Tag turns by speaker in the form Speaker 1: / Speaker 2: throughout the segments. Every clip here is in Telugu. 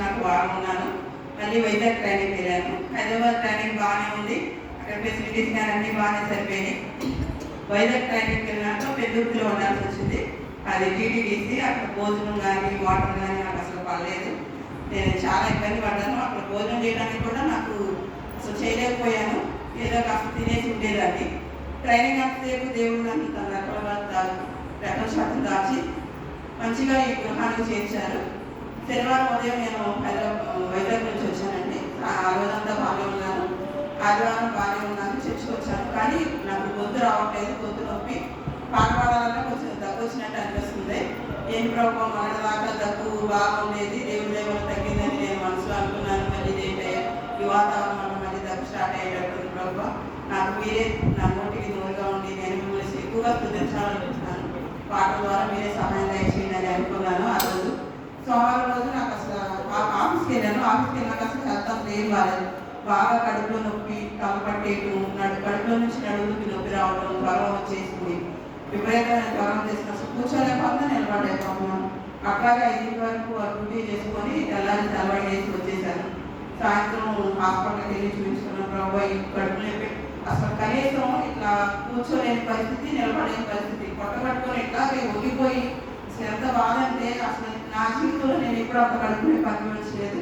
Speaker 1: నాకు బాగున్నాను మళ్ళీ వైజాగ్ ట్రైనింగ్ వెళ్ళాను హైదరాబాద్ ట్రైనింగ్ బాగానే ఉంది అక్కడ ఫెసిలిటీస్ కానీ అన్ని బాగానే సరిపోయినాయి వైజాగ్ ట్రైనింగ్ వెళ్ళినాక పెద్దూరులో ఉండాల్సి వచ్చింది అది టీటీడీసీ అక్కడ భోజనం కానీ వాటర్ కానీ నాకు అసలు పడలేదు. నేను చాలా ఇబ్బంది పడ్డాను. అక్కడ భోజనం చేయడానికి కూడా నాకు అసలు చేయలేకపోయాను. ఏదో కాస్త తినేసి ఉండేదాన్ని. ట్రైనింగ్ అంతసేపు దేవుడు నన్ను తన రెక్కల రెక్కల శాతం దాచి మంచిగా ఈ గృహానికి చేర్చారు. శనివారం ఉదయం నేను హైదరాబాద్ వైజాగ్ నుంచి వచ్చానండి. ఆ రోజంతా బాగా ఉన్నాను. ఆదివారం బాగా ఉన్నాను. చర్చకు వచ్చాను. కానీ నాకు గొంతు రావట్లేదు. గొంతు నొప్పి. ఏం ప్రభావం మన దాకా తక్కువ బాగుండేది దేవుడి దేవుడు తగ్గిందని నేను మనసులో అనుకున్నాను. మళ్ళీ ఏంటయ్యా ఈ వాతావరణం మళ్ళీ దగ్గు స్టార్ట్ అయ్యేటట్టుంది ప్రభావ నాకు మీరే నా నోటికి నోరుగా ఉండి నేను మిమ్మల్ని ఎక్కువగా స్థుతించాలనుకుంటున్నాను పాటల ద్వారా మీరే సహాయం దయచేయండి అనుకున్నాను ఆ రోజు. సోమవారం రోజు నాకు అసలు ఆఫీస్కి వెళ్ళాను. ఆఫీస్కి వెళ్ళాక అసలు హెల్త్ అసలు ఏం బాగాలేదు బాగా కడుపులో నొప్పి తల పట్టేయటం కడుపులో నుంచి నడుముకి నొప్పి రావడం జ్వరం వచ్చేసి విపరీతమైన జ్వరం చేసిన అసలు కూర్చోలేకపోతే నిలబడలేకపోతున్నాను అట్లాగే ఐదు వరకు డ్యూటీ చేసుకొని తెల్లారి తెల్లవాడి చేసి వచ్చేసాను. సాయంత్రం హాస్పిటల్కి వెళ్ళి చూపించుకున్నాను ప్రభావ ఈ కడుపు అసలు కనీసం ఇట్లా కూర్చోలేని పరిస్థితి నిలబడలేని పరిస్థితి. కొట్టబట్టుకొని ఇట్లాగే ఒగిపోయి ఎంత బాధ అంటే అసలు నా జీవితంలో నేను ఎప్పుడు అంత కడుపు నొప్పి అనుభవించలేదు.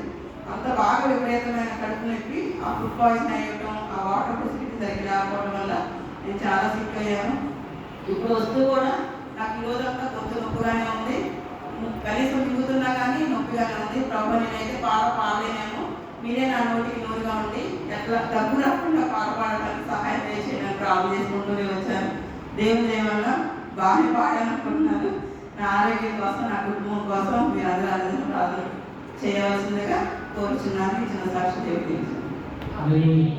Speaker 1: అంత బాగా విపరీతమైన కడుపు నొప్పి ఆ ఫుడ్ పాయిజన్ అయ్యడం ఆ వాటర్ ఫెసిలిటీ సరిగ్గా రాకపోవడం వల్ల నేను చాలా సిక్ అయ్యాను. ఇప్పుడు వస్తూ కూడా నాకు ఈ రోజంతా గొంతు నొప్పిగానే ఉంది. కనీసం మింగుతున్నా కానీ నొప్పిగానే ఉంది. ప్రభు నేనైతే పాట పాడలేనేమో. మీరే నా నోటికి నోరుగా ఉండి ఎట్లా డబ్బు రాకుండా పాట పాడడానికి సహాయం చేసేయడానికి ప్రాబ్లం చేసుకుంటూనే వచ్చాను. దేవుని దేవల్ల బాగా పాడాలనుకుంటున్నాను. నా ఆరోగ్యం కోసం నా కుటుంబం కోసం మీరు అందరూ అందరూ ప్రార్థన చేయవలసిందిగా కోరుచున్నాను. ఇచ్చిన సాక్షి దేవుడి
Speaker 2: హల్లెలూయా.